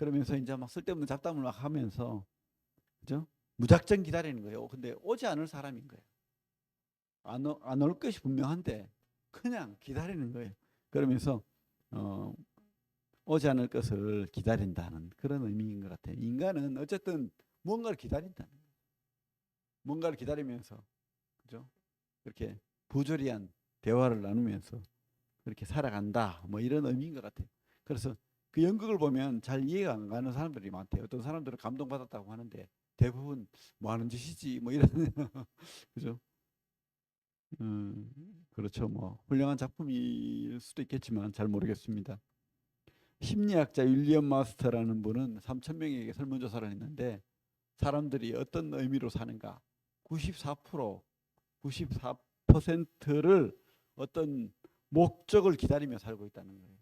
그러면서 이제 막 쓸데없는 잡담을 막 하면서 그죠? 무작정 기다리는 거예요. 근데 오지 않을 사람인 거예요. 안올 것이 분명한데 그냥 기다리는 거예요. 그러면서 어, 오지 않을 것을 기다린다는 그런 의미인 것 같아요. 인간은 어쨌든 뭔가를 기다린다는. 뭔가를 기다리면서 그죠? 그렇게 부조리한 대화를 나누면서 그렇게 살아간다. 뭐 이런 의미인 것 같아요. 그래서 그 연극을 보면 잘 이해가 안 가는 사람들이 많대요. 어떤 사람들은 감동받았다고 하는데 대부분 뭐 하는 짓이지 뭐 이런 그죠? 음, 그렇죠. 뭐 훌륭한 작품일 수도 있겠지만 잘 모르겠습니다. 심리학자 윌리엄 마스터라는 분은 3천 명에게 설문조사를 했는데 사람들이 어떤 의미로 사는가 94% 94%를 어떤 목적을 기다리며 살고 있다는 거예요.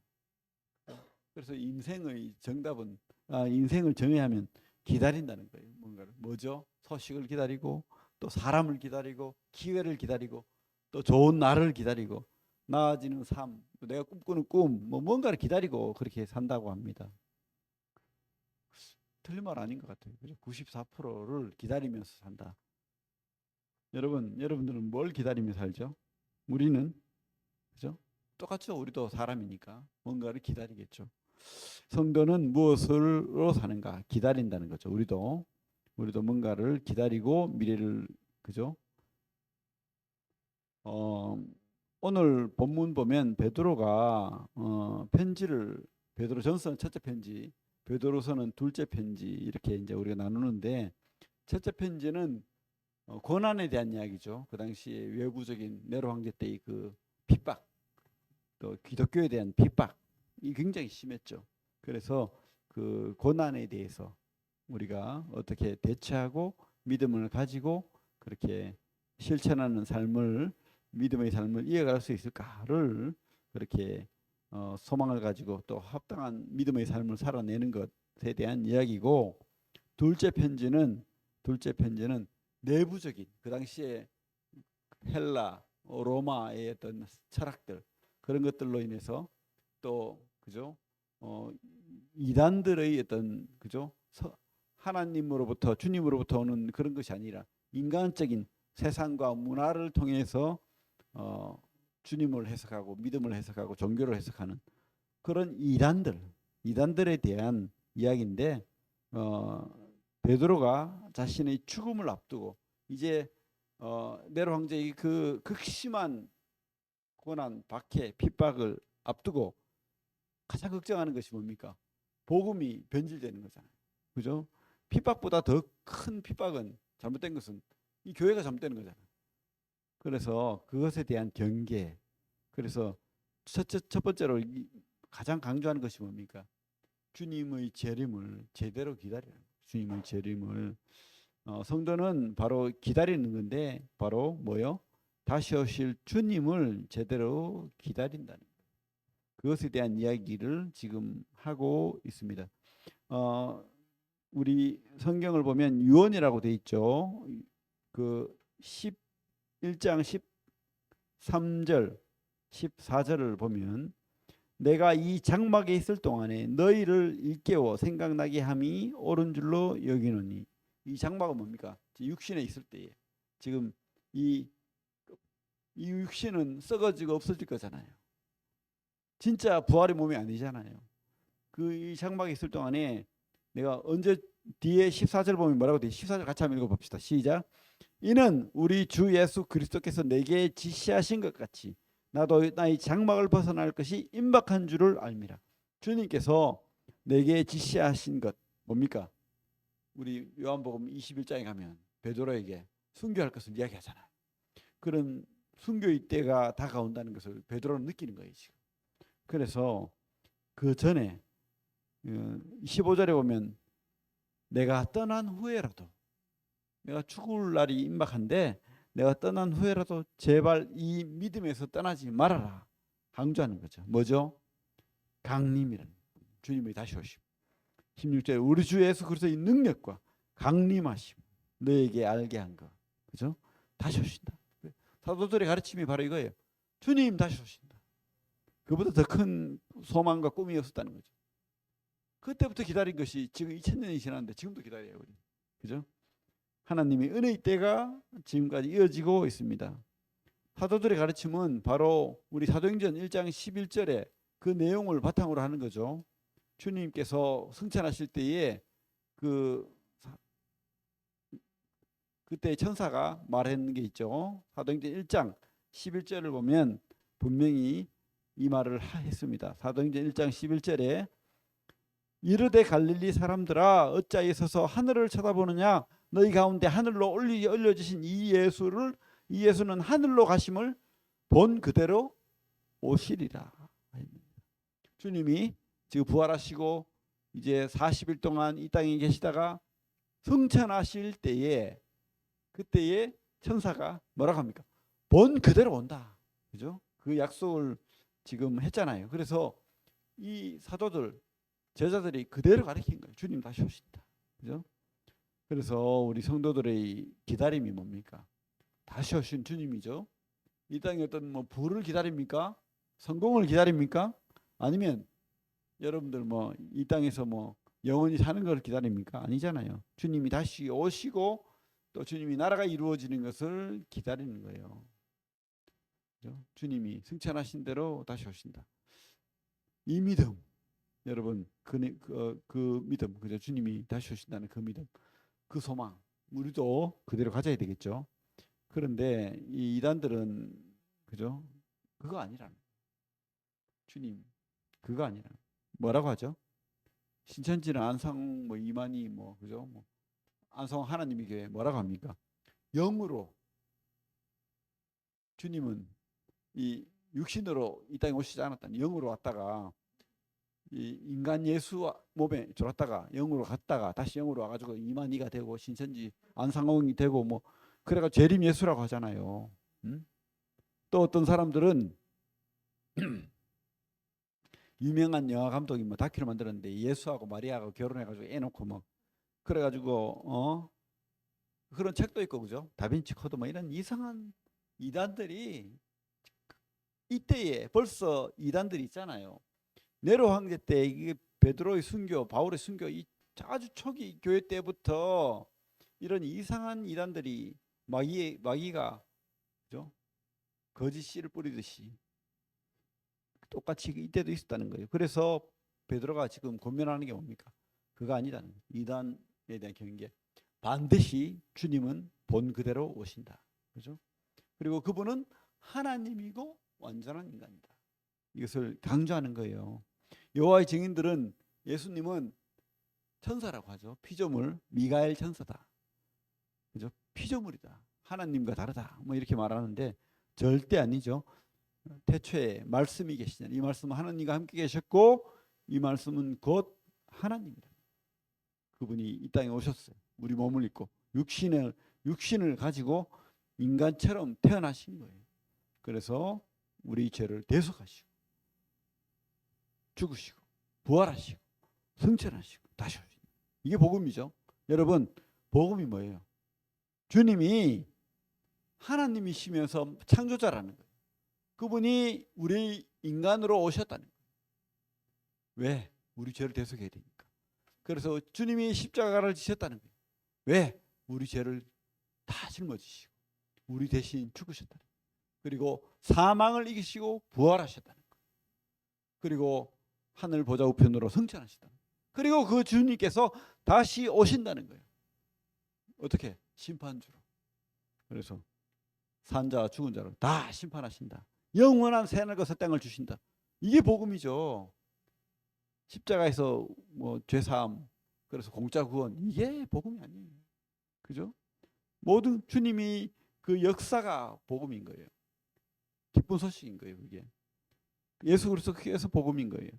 그래서 인생의 정답은 아, 인생을 정해야 하면 기다린다는 거예요. 뭔가를 뭐죠? 소식을 기다리고 또 사람을 기다리고 기회를 기다리고 또 좋은 날을 기다리고 나아지는 삶, 내가 꿈꾸는 꿈, 뭐 뭔가를 기다리고 그렇게 산다고 합니다. 틀린 말 아닌 것 같아요. 그죠? 94%를 기다리면서 산다. 여러분, 여러분들은 뭘 기다리며 살죠? 우리는 그죠? 똑같죠. 우리도 사람이니까 뭔가를 기다리겠죠. 성도는 무엇으로 사는가? 기다린다는 거죠. 우리도 우리도 뭔가를 기다리고 미래를 그죠? 어, 오늘 본문 보면 베드로가 어, 편지를 베드로 전서는 첫째 편지, 베드로서는 둘째 편지 이렇게 이제 우리가 나누는데 첫째 편지는 어, 고난에 대한 이야기죠. 그 당시에 외부적인 네로 황제 때의 그 핍박, 또 기독교에 대한 핍박이 굉장히 심했죠. 그래서 그 고난에 대해서 우리가 어떻게 대처하고 믿음을 가지고 그렇게 실천하는 삶을 믿음의 삶을 이어갈 수 있을까를 그렇게 어, 소망을 가지고 또 합당한 믿음의 삶을 살아내는 것에 대한 이야기고 둘째 편지는 둘째 편지는 내부적인 그 당시에 헬라, 어, 로마의 어떤 철학들 그런 것들로 인해서 또 그죠? 어, 이단들의 어떤 그죠? 서, 하나님으로부터 주님으로부터 오는 그런 것이 아니라 인간적인 세상과 문화를 통해서 어, 주님을 해석하고 믿음을 해석하고 종교를 해석하는 그런 이단들 이단들에 대한 이야기인데 어, 베드로가 자신의 죽음을 앞두고 이제 어, 네로 황제의 그 극심한 고난, 박해, 핍박을 앞두고 가장 걱정하는 것이 뭡니까? 복음이 변질되는 거잖아요. 그죠? 핍박보다 더 큰 핍박은 잘못된 것은 이 교회가 잘못되는 거잖아요. 그래서 그것에 대한 경계. 그래서 첫째 첫 번째로 가장 강조하는 것이 뭡니까? 주님의 재림을 제대로 기다리는 주님의 재림을 어, 성도는 바로 기다리는 건데 바로 뭐요? 다시 오실 주님을 제대로 기다린다는. 그것에 대한 이야기를 지금 하고 있습니다. 어, 우리 성경을 보면 유언이라고 돼 있죠. 그 11장 13절 14절을 보면 내가 이 장막에 있을 동안에 너희를 일깨워 생각나게 함이 옳은 줄로 여기노니 이 장막은 뭡니까? 육신에 있을 때에 지금 이, 이 육신은 썩어지고 없어질 거잖아요. 진짜 부활의 몸이 아니잖아요. 그 이 장막에 있을 동안에 내가 언제 뒤에 14절 보면 뭐라고 돼? 14절 같이 한번 읽어 봅시다. 시작. 이는 우리 주 예수 그리스도께서 내게 지시하신 것 같이 나도 나의 장막을 벗어날 것이 임박한 줄을 알미라. 주님께서 내게 지시하신 것 뭡니까? 우리 요한복음 21장에 가면 베드로에게 순교할 것을 이야기하잖아요. 그런 순교의 때가 다가온다는 것을 베드로는 느끼는 거예요, 지금. 그래서 그 전에 15절에 어, 보면 내가 떠난 후에라도 내가 죽을 날이 임박한데 내가 떠난 후에라도 제발 이 믿음에서 떠나지 말아라 강조하는 거죠. 뭐죠? 강림이라는 주님의 다시 오심. 16절에 우리 주 예수 그리스도의 능력과 강림하심 너에게 알게 한 것. 그죠? 다시 오신다. 사도들의 가르침이 바로 이거예요. 주님 다시 오신다. 그보다 더 큰 소망과 꿈이 없었다는 거죠. 그때부터 기다린 것이 지금 2000년이 지났는데 지금도 기다려요, 우리. 그죠? 하나님의 은혜의 때가 지금까지 이어지고 있습니다. 사도들의 가르침은 바로 우리 사도행전 1장 11절에 그 내용을 바탕으로 하는 거죠. 주님께서 승천하실 때에 그 사- 그때 천사가 말했는 게 있죠. 사도행전 1장 11절을 보면 분명히 이 말을 하- 했습니다. 사도행전 1장 11절에 이르되 갈릴리 사람들아 어찌하여 서서 하늘을 쳐다보느냐 너희 가운데 하늘로 올리 올려 주신 이 예수를 이 예수는 하늘로 가심을 본 그대로 오시리라. 주님이 지금 부활하시고 이제 40일 동안 이 땅에 계시다가 승천하실 때에 그때에 천사가 뭐라고 합니까? 본 그대로 온다. 그죠? 그 약속을 지금 했잖아요. 그래서 이 사도들 제자들이 그대로 가르친 거예요. 주님 다시 오신다. 그죠? 그래서 우리 성도들의 기다림이 뭡니까? 다시 오신 주님이죠. 이 땅에 어떤 뭐 부를 기다립니까? 성공을 기다립니까? 아니면 여러분들 뭐 이 땅에서 뭐 영원히 사는 걸 기다립니까? 아니잖아요. 주님이 다시 오시고 또 주님이 나라가 이루어지는 것을 기다리는 거예요. 주님이 승천하신 대로 다시 오신다. 이 믿음, 여러분 그, 그, 그 믿음, 그죠? 주님이 다시 오신다는 그 믿음, 그 소망, 우리도 그대로 가져야 되겠죠. 그런데 이 이단들은 그죠? 그거 거예요. 주님 그거 아니라 뭐라고 하죠? 신천지는 안상 뭐 이만희 뭐 그죠? 뭐 안성 하나님의 교회 뭐라고 합니까? 영으로 주님은 이 육신으로 이 땅에 오시지 않았다. 영으로 왔다가 이 인간 예수 몸에 들어왔다가 영으로 갔다가 다시 영으로 와가지고 이만희가 되고 신천지 안상홍이 되고 뭐 그래가 재림 예수라고 하잖아요. 음? 또 어떤 사람들은 유명한 영화 감독이 뭐 다큐를 만들었는데 예수하고 마리아가 결혼해가지고 애 놓고 뭐 그래가지고 어 그런 책도 있고 그죠? 다빈치 코드 뭐 이런 이상한 이단들이 이때에 벌써 이단들이 있잖아요. 네로 황제 때 베드로의 순교, 바울의 순교 이 아주 초기 교회 때부터 이런 이상한 이단들이 마귀의 마귀가 그죠? 거짓 씨를 뿌리듯이 똑같이 이때도 있었다는 거예요. 그래서 베드로가 지금 고민하는 게 뭡니까? 그거 거예요. 이단에 대한 경계. 반드시 주님은 본 그대로 오신다. 그죠? 그리고 그분은 하나님이고 완전한 인간이다. 이것을 강조하는 거예요. 여호와의 증인들은 예수님은 천사라고 하죠. 피조물 미가엘 천사다. 그죠? 피조물이다. 하나님과 다르다. 뭐 이렇게 말하는데 절대 아니죠. 태초에 말씀이 계시냐. 이 말씀은 하나님과 함께 계셨고 이 말씀은 곧 하나님이다. 그분이 이 땅에 오셨어요. 우리 몸을 입고 육신을 육신을 가지고 인간처럼 태어나신 거예요. 그래서 우리 죄를 대속하시고 죽으시고 부활하시고 승천하시고 다시 오시고 이게 복음이죠. 여러분 복음이 뭐예요? 주님이 하나님이시면서 창조자라는 거예요. 그분이 우리 인간으로 오셨다는 거예요. 왜? 우리 죄를 대속해야 되니까. 그래서 주님이 십자가를 지셨다는 거예요. 왜? 우리 죄를 다 짊어지시고 우리 대신 죽으셨다는 거예요. 그리고 사망을 이기시고 부활하셨다는 거예요. 그리고 하늘 보좌 우편으로 거예요. 그리고 그 주님께서 다시 오신다는 거예요. 어떻게? 심판주로. 그래서 산자와 죽은 자를 다 심판하신다. 영원한 새하늘과 새 땅을 주신다. 이게 복음이죠. 십자가에서 뭐 죄사함 그래서 공짜 구원 이게 복음이 아니에요. 그죠? 모든 주님이 그 역사가 복음인 거예요. 기쁜 소식인 거예요, 그게. 예수 그리스도께서 복음인 거예요.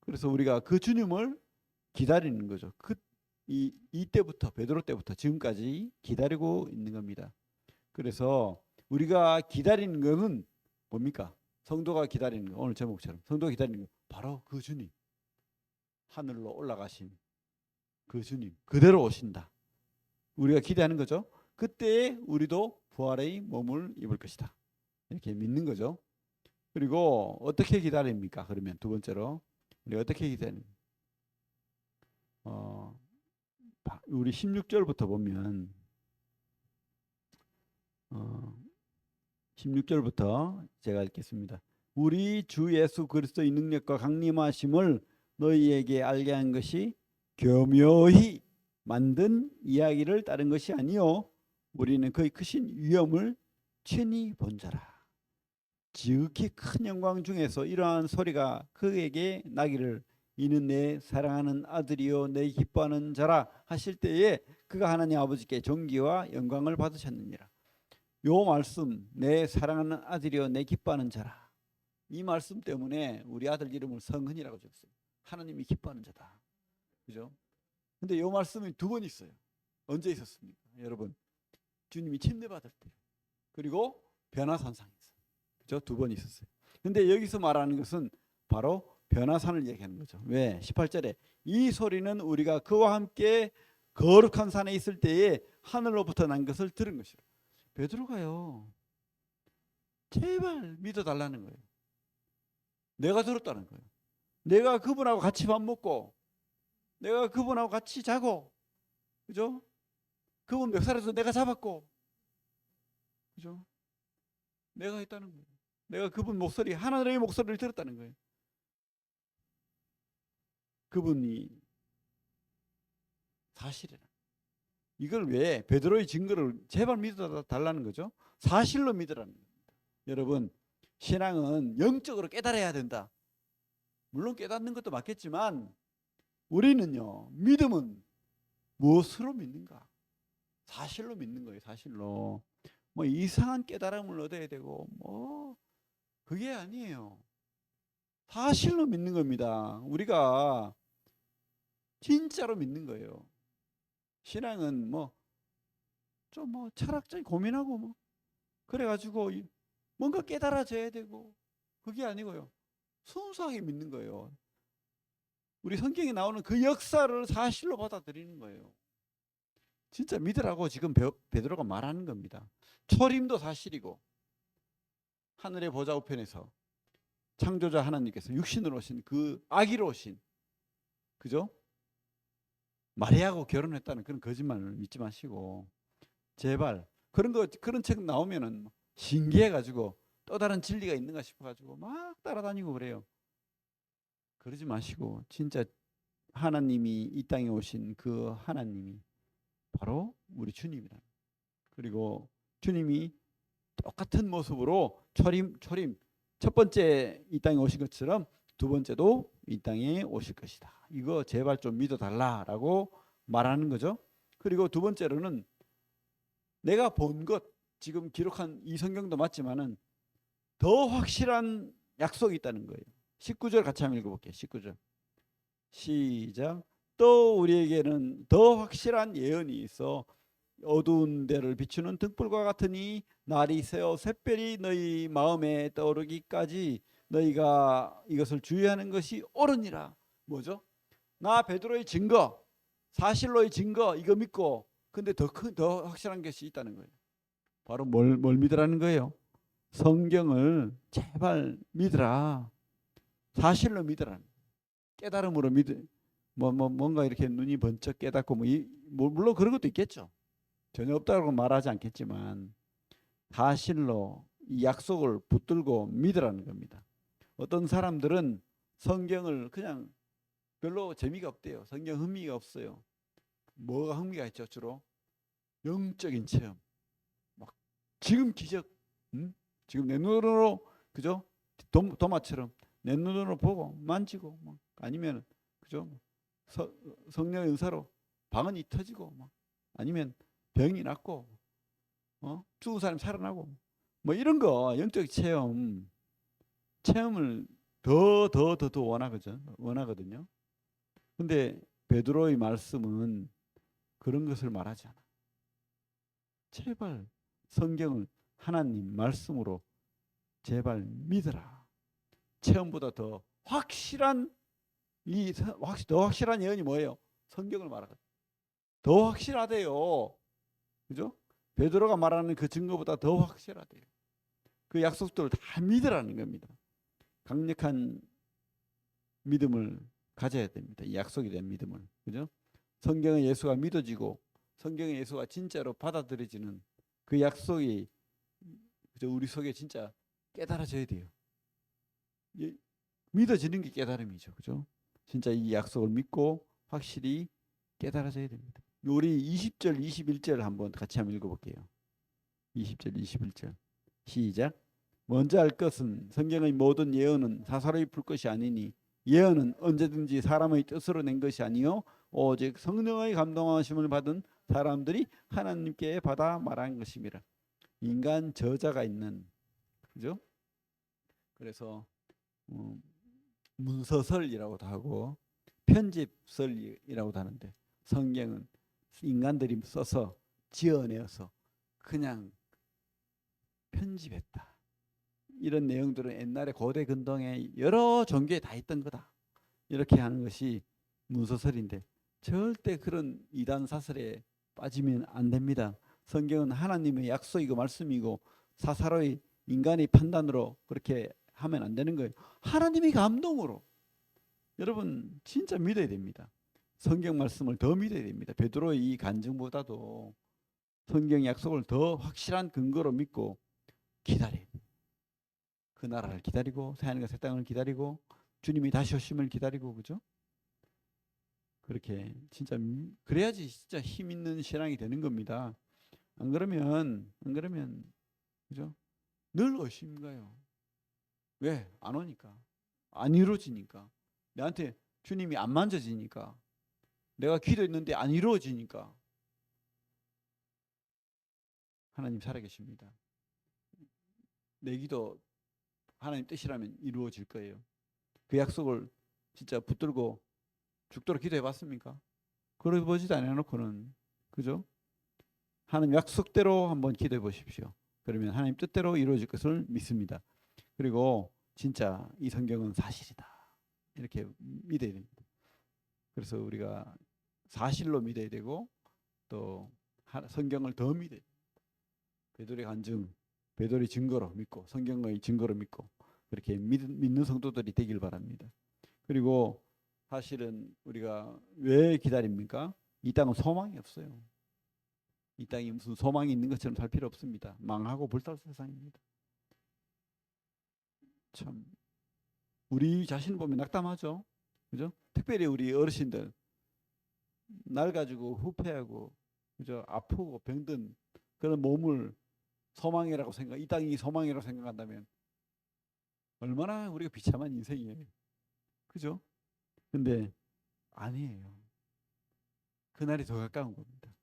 그래서 우리가 그 주님을 기다리는 거죠. 그 이 이때부터 베드로 때부터 지금까지 기다리고 있는 겁니다. 그래서 우리가 기다리는 것은 뭡니까? 성도가 기다리는 거 오늘 제목처럼 성도가 기다리는 거 바로 그 주님 하늘로 올라가신 그 주님 그대로 오신다. 우리가 기대하는 거죠. 그때 우리도 부활의 몸을 입을 것이다. 이렇게 믿는 거죠. 그리고 어떻게 기다립니까? 그러면 두 번째로 우리 어떻게 기다립니까? 바- 우리 16절부터 보면 어, 16절부터 제가 읽겠습니다. 우리 주 예수 그리스도의 능력과 강림하심을 너희에게 알게 한 것이 교묘히 만든 이야기를 따른 것이 아니요 우리는 그의 크신 위엄을 친히 본 자라. 지극히 큰 영광 중에서 이러한 소리가 그에게 나기를 이는 내 사랑하는 아들이요 내 기뻐하는 자라 하실 때에 그가 하나님 아버지께 존귀와 영광을 받으셨느니라. 요 말씀 내 사랑하는 아들이요 내 기뻐하는 자라. 이 말씀 때문에 우리 아들 이름을 성은이라고 지었어요. 하나님이 기뻐하는 자다. 그죠? 근데 요 말씀이 두 번 있어요. 언제 있었습니까? 여러분. 주님이 침례 받을 때. 그리고 변화산상에서. 그죠? 두 번 있었어요. 근데 여기서 말하는 것은 바로 변화산을 얘기하는 거죠. 왜? 18절에 이 소리는 우리가 그와 함께 거룩한 산에 있을 때에 하늘로부터 난 것을 들은 것이라. 베드로가요. 제발 믿어 달라는 거예요. 내가 들었다는 거예요. 내가 그분하고 같이 밥 먹고 내가 그분하고 같이 자고 그죠? 그분 멱살에서 내가 잡았고 그죠? 내가 했다는 거예요. 내가 그분 목소리 하나님의 목소리를 들었다는 거예요. 그분이 사실이라. 이걸 왜 베드로의 증거를 제발 믿어 달라는 거죠? 사실로 믿으라는 겁니다. 여러분 신앙은 영적으로 깨달아야 된다. 물론 깨닫는 것도 맞겠지만 우리는요 믿음은 무엇으로 믿는가? 사실로 믿는 거예요. 사실로 뭐 이상한 깨달음을 얻어야 되고 뭐 그게 아니에요. 사실로 믿는 겁니다. 우리가 진짜로 믿는 거예요. 신앙은 뭐 좀뭐 철학적인 고민하고 뭐 그래가지고 이- 뭔가 깨달아져야 되고 그게 아니고요. 순수하게 믿는 거예요. 우리 성경에 나오는 그 역사를 사실로 받아들이는 거예요. 진짜 믿으라고 지금 베, 베드로가 말하는 겁니다. 초림도 사실이고 하늘의 보좌 우편에서 창조자 하나님께서 육신으로 오신 그 아기로 오신 그죠? 마리아하고 결혼했다는 그런 거짓말을 믿지 마시고 제발 그런 거 그런 책 나오면은 신기해 가지고 또 다른 진리가 있는가 싶어 가지고 막 따라다니고 그래요. 그러지 마시고 진짜 하나님이 이 땅에 오신 그 하나님이 바로 우리 주님이라. 그리고 주님이 똑같은 모습으로 초림 초림 첫 번째 이 땅에 오신 것처럼 두 번째도 이 땅에 오실 것이다. 이거 제발 좀 믿어 달라라고 말하는 거죠. 그리고 두 번째로는 내가 본 것 지금 기록한 이 성경도 맞지만은 더 확실한 약속이 있다는 거예요. 19절 같이 한번 읽어볼게요. 19절 시작. 또 우리에게는 더 확실한 예언이 있어 어두운 데를 비추는 등불과 같으니 날이 새어 샛별이 너희 마음에 떠오르기까지 너희가 이것을 주의하는 것이 옳으니라. 뭐죠? 나 베드로의 증거, 사실로의 증거 이거 믿고 근데 더 큰 더 확실한 것이 있다는 거예요. 바로 뭘, 뭘 믿으라는 거예요? 성경을 제발 믿으라. 사실로 믿으라. 깨달음으로 믿으. 뭐, 뭐 뭔가 이렇게 눈이 번쩍 깨닫고 뭐, 이, 뭐 물론 그런 것도 있겠죠. 전혀 없다고 말하지 않겠지만 사실로 이 약속을 붙들고 믿으라는 겁니다. 어떤 사람들은 성경을 그냥 별로 재미가 없대요. 성경 흥미가 없어요. 뭐가 흥미가 있죠 주로? 영적인 체험. 막 지금 기적, 음? 지금 내 눈으로 그죠? 도, 도마처럼 내 눈으로 보고 만지고 막 아니면 그죠? 서, 성령의 은사로 방언이 터지고 막 아니면 병이 낫고 어? 죽은 사람 살아나고 뭐 이런 거 영적 체험 체험을 더 더 더 더 원하거든 원하거든요. 근데 베드로의 말씀은 그런 것을 말하지 않아. 제발 성경을 하나님 말씀으로 제발 믿어라. 체험보다 더 확실한 이 확, 더 확실한 예언이 뭐예요? 성경을 말하거든. 더 확실하대요. 그죠? 베드로가 말하는 그 증거보다 더 확실하대요. 그 약속들을 다 믿으라는 겁니다. 강력한 믿음을 가져야 됩니다. 이 약속이 된 믿음을. 그죠? 성경의 예수가 믿어지고 성경의 예수가 진짜로 받아들여지는 그 약속이 그저 우리 속에 진짜 깨달아져야 돼요. 예, 믿어지는 게 깨달음이죠. 그죠? 진짜 이 약속을 믿고 확실히 깨달아져야 됩니다. 우리 20절, 21절 한번 같이 한번 읽어볼게요. 20절, 21절 시작. 먼저 알 것은 성경의 모든 예언은 사사로이 풀 것이 아니니 예언은 언제든지 사람의 뜻으로 낸 것이 아니요 오직 성령의 감동하심을 받은 사람들이 하나님께 받아 말한 것임이라. 인간 저자가 있는 그죠? 그래서 음, 문서설이라고도 하고 편집설이라고도 하는데 성경은 인간들이 써서 지어내어서 그냥 편집했다. 이런 내용들은 옛날에 고대 근동에 여러 종교에 다 있던 거다. 이렇게 하는 것이 문서설인데 절대 그런 이단 사설에 빠지면 안 됩니다. 성경은 하나님의 약속이고 말씀이고 사사로이 인간의 판단으로 그렇게 하면 안 되는 거예요. 하나님의 감동으로 여러분 진짜 믿어야 됩니다. 성경 말씀을 더 믿어야 됩니다. 베드로의 이 간증보다도 성경 약속을 더 확실한 근거로 믿고 기다려. 그 나라를 기다리고 새하늘과 새 땅을 기다리고 주님이 다시 오심을 기다리고 그죠? 그렇게 진짜 음, 그래야지 진짜 힘 있는 신앙이 되는 겁니다. 안 그러면 안 그러면 그죠? 늘 의심가요. 왜? 안 오니까. 안 이루어지니까. 내한테 주님이 안 만져지니까. 내가 기도했는데 안 이루어지니까. 하나님 살아계십니다. 내 기도 하나님 뜻이라면 이루어질 거예요. 그 약속을 진짜 붙들고 죽도록 기도해 봤습니까? 그러 보지도 않아 놓고는 그죠? 하나님 약속대로 한번 기도해 보십시오. 그러면 하나님 뜻대로 이루어질 것을 믿습니다. 그리고 진짜 이 성경은 사실이다. 이렇게 믿어야 됩니다. 그래서 우리가 사실로 믿어야 되고 또 성경을 더 믿어야. 베드로의 간증, 베드로의 증거로 믿고 성경의 증거로 믿고 그렇게 믿, 믿는 성도들이 되길 바랍니다. 그리고 사실은 우리가 왜 기다립니까? 이 땅은 소망이 없어요. 이 땅이 무슨 소망이 있는 것처럼 살 필요 없습니다. 망하고 불탈 세상입니다. 참 우리 자신 보면 낙담하죠. 그죠? 특별히 우리 어르신들 날 가지고 후패하고 그죠? 아프고 병든 그런 몸을 소망이라고 생각, 이 땅이 소망이라고 생각한다면 얼마나 우리가 비참한 인생이에요. 그죠? 근데 아니에요. 그날이 더 가까운 겁니다.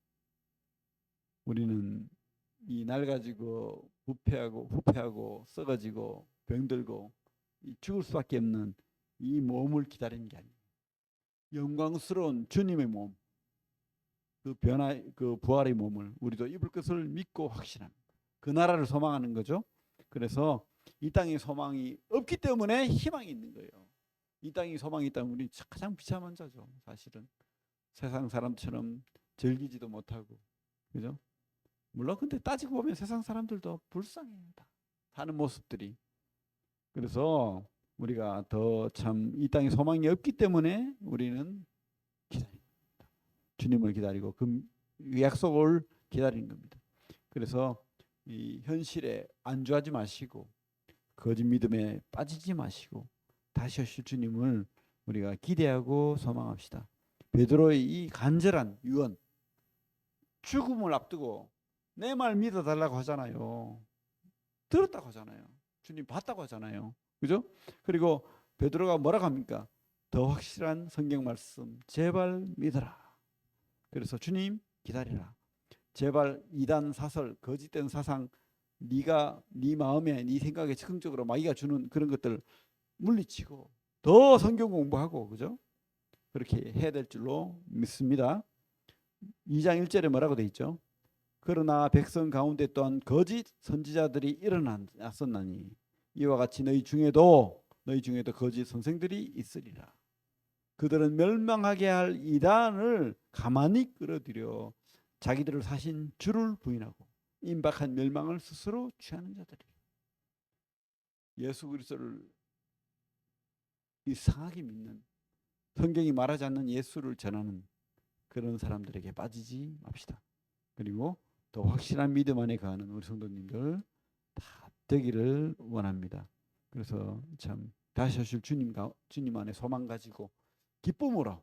우리는 이 날 가지고 부패하고 후패하고 썩어지고 병들고 죽을 수밖에 없는 이 몸을 기다리는 게 아니에요. 영광스러운 주님의 몸, 그 변화, 그 부활의 몸을 우리도 입을 것을 믿고 확신합니다. 그 나라를 소망하는 거죠. 그래서 이 땅에 소망이 없기 때문에 희망이 있는 거예요. 이 땅에 소망이 있다면 우리 가장 비참한 자죠. 사실은 세상 사람처럼 즐기지도 못하고 그죠? 물론 근데 따지고 보면 세상 사람들도 불쌍해요. 다 사는 모습들이. 그래서 우리가 더 참 이 땅에 소망이 없기 때문에 우리는 기다립니다. 주님을 기다리고 그 약속을 기다리는 겁니다. 그래서 이 현실에 안주하지 마시고 거짓 믿음에 빠지지 마시고 다시 오실 주님을 우리가 기대하고 소망합시다. 베드로의 이 간절한 유언 죽음을 앞두고 내 말 믿어달라고 하잖아요. 들었다고 하잖아요. 주님 봤다고 하잖아요. 그죠? 그리고 베드로가 뭐라고 합니까? 더 확실한 성경 말씀 제발 믿어라. 그래서 주님 기다리라. 제발 이단 사설 거짓된 사상 네가 네 마음에 네 생각에 즉흥적으로 마귀가 주는 그런 것들 물리치고 더 성경 공부하고 그죠? 그렇게 해야 될 줄로 믿습니다. 2장 1절에 뭐라고 돼 있죠? 그러나 백성 가운데 또한 거짓 선지자들이 일어났었나니 이와 같이 너희 중에도 너희 중에도 거짓 선생들이 있으리라. 그들은 멸망하게 할 이단을 가만히 끌어들여 자기들을 사신 주를 부인하고 임박한 멸망을 스스로 취하는 자들이 예수 그리스도를 이상하게 믿는 성경이 말하지 않는 예수를 전하는 그런 사람들에게 빠지지 맙시다. 그리고 더 확실한 믿음 안에 가는 우리 성도님들 다 되기를 원합니다. 그래서 참 다시 오실 주님 가, 주님 안에 소망 가지고 기쁨으로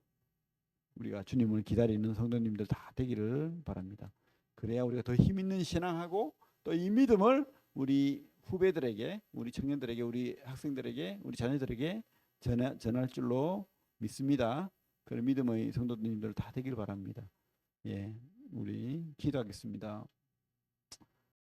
우리가 주님을 기다리는 성도님들 다 되기를 바랍니다. 그래야 우리가 더 힘 있는 신앙하고 또 이 믿음을 우리 후배들에게, 우리 청년들에게, 우리 학생들에게, 우리 자녀들에게 전하, 전할 줄로 믿습니다. 그런 믿음의 성도님들 다 되길 바랍니다. 예, 우리 기도하겠습니다.